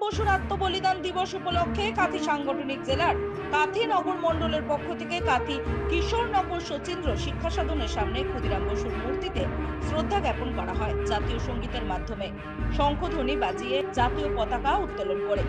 বসুর আত্মবলিদান দিবস উপলক্ষে কাঁথি সাংগঠনিক জেলার কাথি নগর মণ্ডলের পক্ষ থেকে কাথি কিশোরনগর সচিন্দ্র শিক্ষা সাধনের সামনে ক্ষুদিরাম বসুর মূর্তিতে শ্রদ্ধা জ্ঞাপন করা হয় জাতীয় সঙ্গীতের মাধ্যমে। শঙ্খধ্বনি বাজিয়ে জাতীয় পতাকা উত্তোলন করে।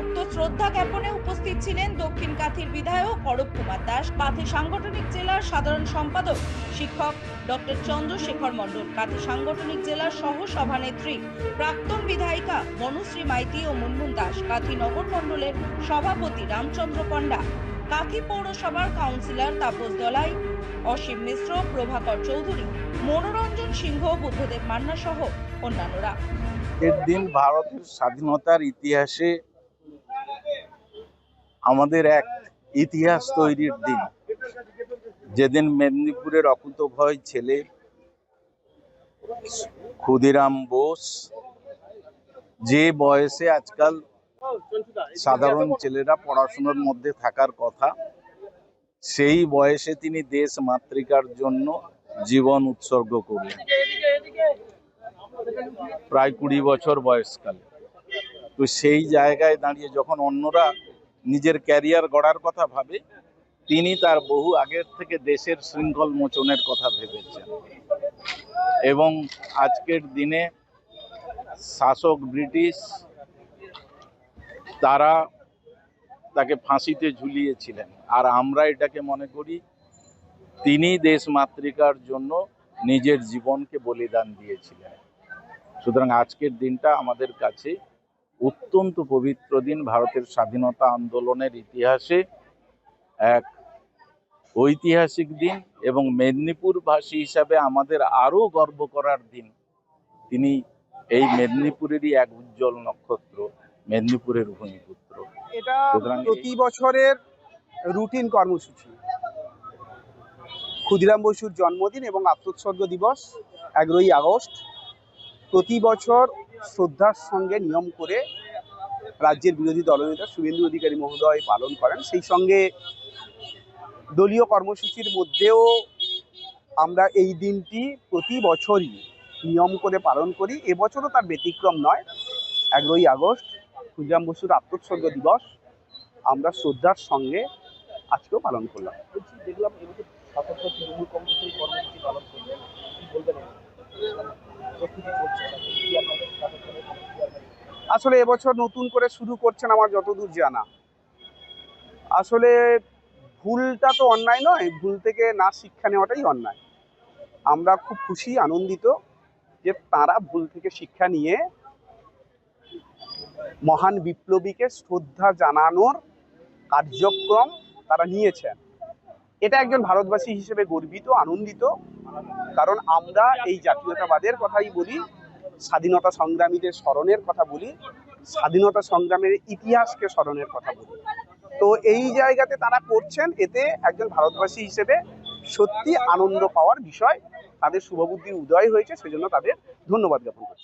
উক্ত শ্রদ্ধা জ্ঞাপনে উপস্থিত ছিলেন দক্ষিণ কাথির বিধায়ক অরূপ কুমার দাস, কাথি সাংগঠনিক জেলার সাধারণ সম্পাদক শিক্ষক ডক্টর চন্দ্রশেখর মণ্ডল, কাথি সাংগঠনিক জেলার সহ সভানেত্রী প্রাক্তন বিধায়িকা মনুশ্রী মাইতি ও মুনমুন দাস, কাথি নগর মণ্ডলের সভাপতি রামচন্দ্র পণ্ডা, কাথি পৌরসভার কাউন্সিলর তাপস দলাই, অসীম মিশ্র, প্রভাকর চৌধুরী, মনোরঞ্জন সিংহ, বুদ্ধদেব মান্না সহ অন্যান্যরা। এর দিন ভারতের স্বাধীনতার ইতিহাসে আমাদের এক ইতিহাস তৈরির দিন। যেদিন মেদিনীপুরের অকুতভয় ছেলে ক্ষুদিরাম বোস, যে বয়সে আজকাল সাধারণ ছেলেরা পড়াশোনার মধ্যে থাকার কথা, সেই বয়সে তিনি দেশ মাতৃকার জন্য জীবন উৎসর্গ করলেন। প্রায় কুড়ি বছর বয়সকালে। তো সেই জায়গায় দাঁড়িয়ে যখন অন্যরা নিজের ক্যারিয়ার গড়ার কথা ভাবে, তিনি তার বহু আগের থেকে দেশের শৃঙ্খল মোচনের কথা ভেবেছেন। এবং আজকের দিনে শাসক ব্রিটিশ তারা তাকে ফাঁসিতে ঝুলিয়েছিলেন। আর আমরা এটাকে মনে করি, তিনি দেশ মাতৃকার জন্য নিজের জীবনকে বলিদান দিয়েছিলেন। সুতরাং আজকের দিনটা আমাদের কাছে অত্যন্ত পবিত্র দিন ভারতের স্বাধীনতা আন্দোলনের ইতিহাসে এক ঐতিহাসিক দিন এবং মেদিনীপুরবাসী হিসাবে আমাদের আরও গর্ব করার দিন। তিনি এই মেদিনীপুরেরই এক উজ্জ্বল নক্ষত্র মেদিনীপুরের ভূমিপুত্র। এটা প্রতি বছরের রুটিন কর্মসূচি। ক্ষুদিরাম বসুর জন্মদিন এবং আত্মোৎসর্গ দিবস এগারোই আগস্ট। প্রতি বছর শ্রদ্ধার সঙ্গে নিয়ম করে রাজ্যের বিরোধী দলনেতা শুভেন্দু অধিকারী মহোদয় পালন করেন। সেই সঙ্গে দলীয় কর্মসূচির মধ্যেও আমরা এই দিনটি প্রতি বছরই নিয়ম করে পালন করি। এবছরও তার ব্যতিক্রম নয়। এগারোই আগস্ট ক্ষুদিরাম বসুর আত্মোৎসর্গ দিবস। আমরা শ্রদ্ধার সঙ্গে আজকেও পালন করলাম। দেখলাম তৃণমূল কংগ্রেসের কর্মসূচি পালন করলেন। বলবেন আসলে এবছর নতুন করে শুরু করছেন আমার যতদূর জানা। আসলে ভুলটা তো অন্যায় নয়, ভুল থেকে না শিক্ষা নেওয়াটাই অন্যায়। আমরা খুব খুশি, আনন্দিত যে তারা ভুল থেকে শিক্ষা নিয়ে মহান বিপ্লবীকে শ্রদ্ধা জানানোর কার্যক্রম তারা নিয়েছেন। এটা একজন ভারতবাসী হিসেবে গর্বিত, আনন্দিত। কারণ আমরা এই জাতীয়তাবাদের কথাই বলি, স্বাধীনতা সংগ্রামীদের স্মরণের কথা বলি, স্বাধীনতা সংগ্রামের ইতিহাসকে স্মরণের কথা বলি। তো এই জায়গাতে তারা করছেন, এতে একজন ভারতবাসী হিসেবে সত্যি আনন্দ পাওয়ার বিষয়। তাদের শুভবুদ্ধির উদয় হয়েছে, সেজন্য তাদের ধন্যবাদ জ্ঞাপন করছি।